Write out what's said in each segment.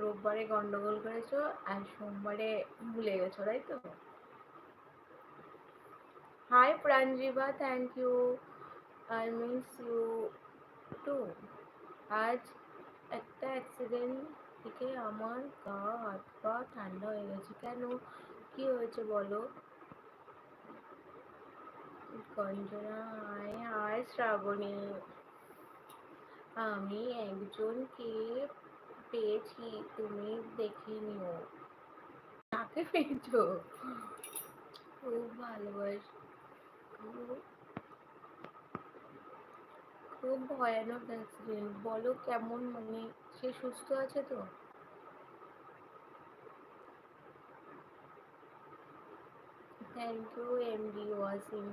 রোববারে গন্ডগোল করেছ আর সোমবারে ভুলে গেছো, তাই তো? Hi প্রাঞ্জিবা thank you I miss you too আজ একটা অ্যাক্সিডেন্ট থেকে আমার গা, হাত পা ঠান্ডা হয়ে গেছে। কেন? কি হয়েছে বলো? Kanjana hi hi Shrabani. আমি একজনকে পেয়েছি তুমি দেখে নিও কাকে পেয়েছো খুব ভালোবাস খুব খুব ভয়ানক অ্যাক্সিডেন্ট বলো কেমন মানে সে সুস্থ আছে তো thank you M D Wasim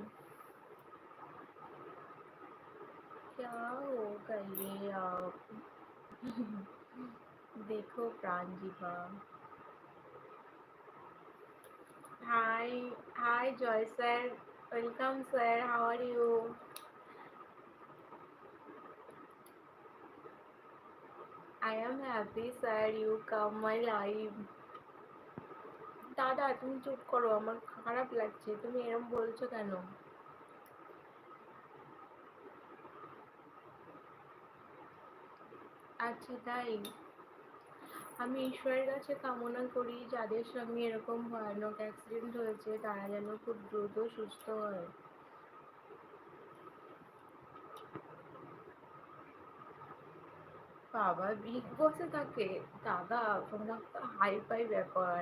क्या होगा ये आप देखो Pranjiba hi hi Joy sir welcome sir how are you I am happy sir you come my life দাদা তুমি চুপ করো আমার খারাপ লাগছে তুমি এরকম বলছো কেন আচ্ছা তাই আমি ঈশ্বরের কাছে কামনা করি, যাদের সঙ্গে এরকম ভয়ানক অ্যাক্সিডেন্ট হয়েছে, তারা যেন খুব দ্রুত সুস্থ হয়। বাবা বিগ বসে থাকে দাদা, তোমরা হাই ফাই ব্যাপার।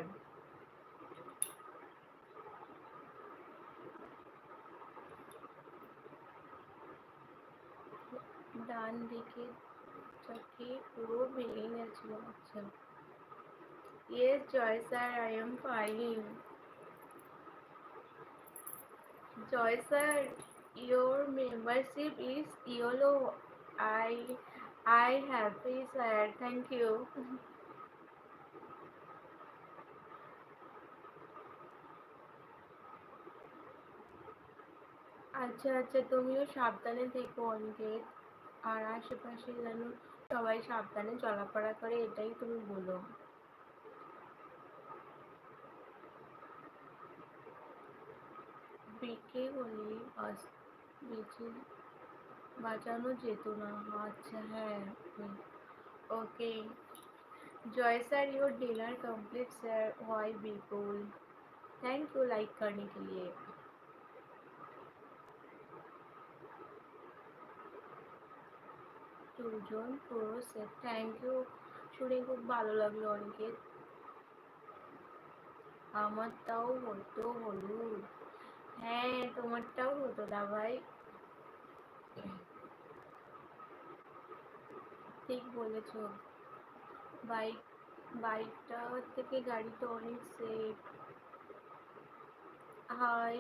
ডান দিকে চোখে পুরো ভেঙে গেছিল আচ্ছা। Yes Joy sir I am fine Joy sir your membership is yellow i i happy sir, thank you আচ্ছা আচ্ছা তুমিও সাবধানে থেকো, অনিকেত। আর আশেপাশে যেন সবাই সাবধানে চলাফেরা করে এটাই তুমি বলো বেঁকে হলে বেঁচে বাঁচানো যেত না আচ্ছা হ্যাঁ okay Joy sir your dinner complete sir Y बिल्कुल थैंक यू लाइक करने के लिए দুজন পুরো সেট থ্যাংক ইউ শুনে খুব ভালো লাগল অনেকের। আমারটাও হতো হলুদ। হ্যাঁ তোমারটাও হতো দা ভাই ঠিক বলেছ। বাইক, বাইকটা থেকে গাড়িটা অনেক সেফ হাই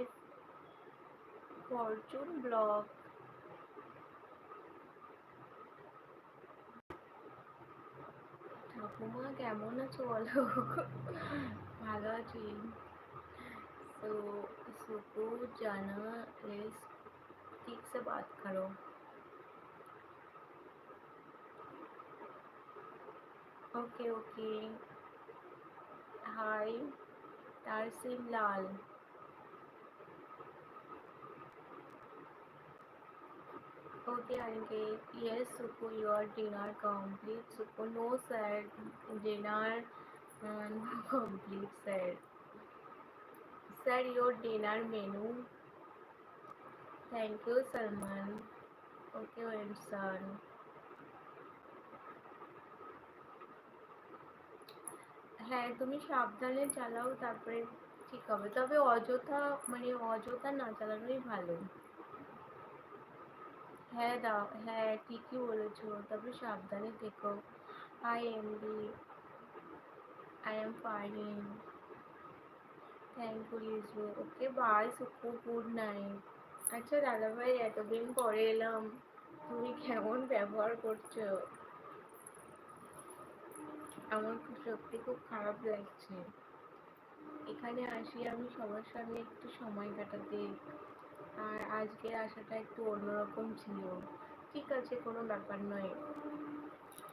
ফরচুন ব্লক ঠাকুমা কেমন আছো বলো ভালো আছি तो सुकू जाना इस ठीक से बात करो okay okay hi Tarsim Lal Okay, Aniket. Yes, Suku, your dinner complete. Suku, no, sir. Dinner uh, no complete, sir. Sir, your dinner menu. Thank you, Salman. Okay, my son. হ্যাঁ তুমি সাবধানে চালাও তারপরে ঠিক হবে তবে অযথা মানে অযথা না চালানোই ভালো হ্যাঁ দা হ্যাঁ ঠিকই বলেছ। তবে সাবধানে থেকো। I am be I am fine thank you okay bye Suku good night আচ্ছা দাদাভাই, এতদিন পরে এলাম। তুমি কেমন ব্যবহার করছ? আমার সত্যি খুব খারাপ লাগছে। এখানে আসি আমি সবার সঙ্গে একটু সময় কাটাতে। আর আজকের আশাটা একটু অন্যরকম ছিল। ঠিক আছে কোনো ব্যাপার নয়।